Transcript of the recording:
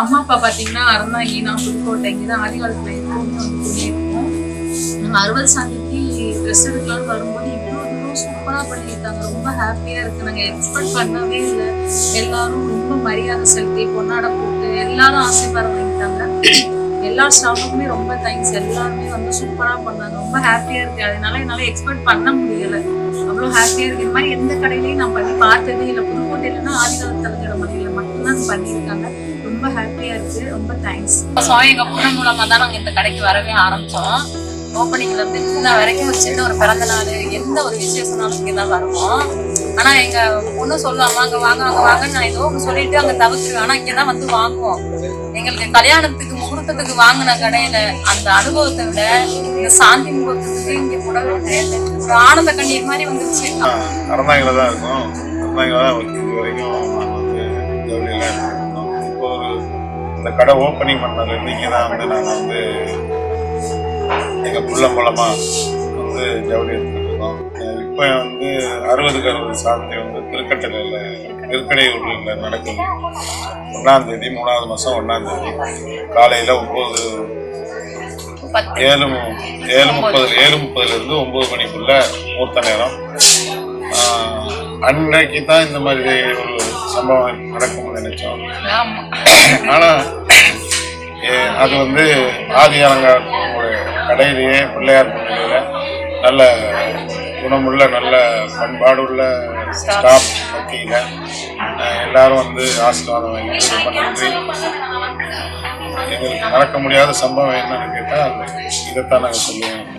அம்மா அப்பா பாத்தீங்கன்னா அறந்தாங்கி நான் புதுக்கோட்டை இங்கே தான் ஆதிகாலத்தில் எப்பவுமே வந்து குடியிருக்கோம். நாங்க அறுபது சாந்திக்கு ட்ரெஸ் எடுக்கலாம்னு வரும்போது இவ்வளோ தூரம் சூப்பராக பண்ணியிருக்காங்க. ரொம்ப ஹாப்பியாக இருக்கு. நாங்கள் எக்ஸ்பெக்ட் பண்ணவே இல்லை. எல்லாரும் ரொம்ப மரியாதை செலுத்தி பொன்னாட போட்டு எல்லாரும் ஆசீர்வாதம் பண்ணிட்டாங்க எல்லா ஸ்டாஃபுக்குமே ரொம்ப தேங்க்ஸ் எல்லாருமே வந்து சூப்பராக பண்ணாங்க. ரொம்ப ஹாப்பியாக இருக்கு. அதனால என்னால் எக்ஸ்பெக்ட் பண்ண முடியலை. அவ்வளோ ஹாப்பியாக இருக்கு. இந்த மாதிரி எந்த கடையிலையும் நம்ம பண்ணியிருக்காங்க. ரொம்ப ஹாப்பியாக இருக்கு. ரொம்ப தேங்க்ஸ் ஸோ எங்க பொண்ணு மூலமா தான் நாங்க இந்த கடைக்கு வரவே ஆரம்பிச்சோம். ஓப்பனிங்ல இருந்து இன்ன வரைக்கும் ஒரு சின்ன ஒரு பிறந்த நாள் எந்த ஒரு விசேஷம்னாலும் இங்கே தான் வருவோம். ஆனா எங்க பொண்ணு சொல்லுவாங்க அங்க வாங்க அங்க வாங்கன்னு நான் ஏதோ ஒன்று சொல்லிட்டு அங்க தவிர்த்துருவேன். ஆனா இங்கே தான் வந்து வாங்குவோம். எங்களுக்கு கல்யாணத்துக்கு முகூர்த்தத்துக்கு வாங்கின கடையில அந்த அனுபவத்தை விட இந்த சாந்தி முகூர்த்தத்துக்கு இங்க தேவை. ஒரு ஆனந்த கண்ணீர் மாதிரி வந்துருச்சு. அறந்தாங்கில தான் இருக்கும். அறந்தாங்கில தான் வரைக்கும் இந்த கடை ஓப்பனிங் பண்ணதுலேருந்து இங்கே தான் வந்து நாங்கள் வந்து எங்கள் புள்ள மூலமாக வந்து ஜவுளி எடுத்துட்டு இருக்கோம். இப்போ வந்து அறுபதுக்கு அறுபது சாதனை வந்து திருக்கட்டளையில் திருக்கடையூரில் நடக்குது. ஒன்றாந்தேதி மூணாவது மாதம் ஒன்றாந்தேதி காலையில் ஒம்பது ஏழு ஏழு முப்பது ஏழு முப்பதுல இருந்து ஒன்பது மணிக்குள்ள மூர்த்த நேரம். அன்றைக்கு தான் இந்த மாதிரி ஒரு சம்பவம் நடக்கும்னு நினைச்சோம். ஆமா. ஆனா ஏ- அது வந்து ஆதி அலங்காரத்தோட கடையிலேயே பிள்ளையார் கோயிலில் நல்ல குணமுள்ள நல்ல பண்பாடுள்ள ஸ்டாஃப் மத்தியில் எல்லாரும் வந்து ஆசீர்வாதம் வாங்கிட்டு ரொம்ப நன்றி. எங்களுக்கு மறக்க முடியாத சம்பவம் என்னன்னு கேட்டால் இதைத்தான் நாங்கள் சொல்லுவோம்.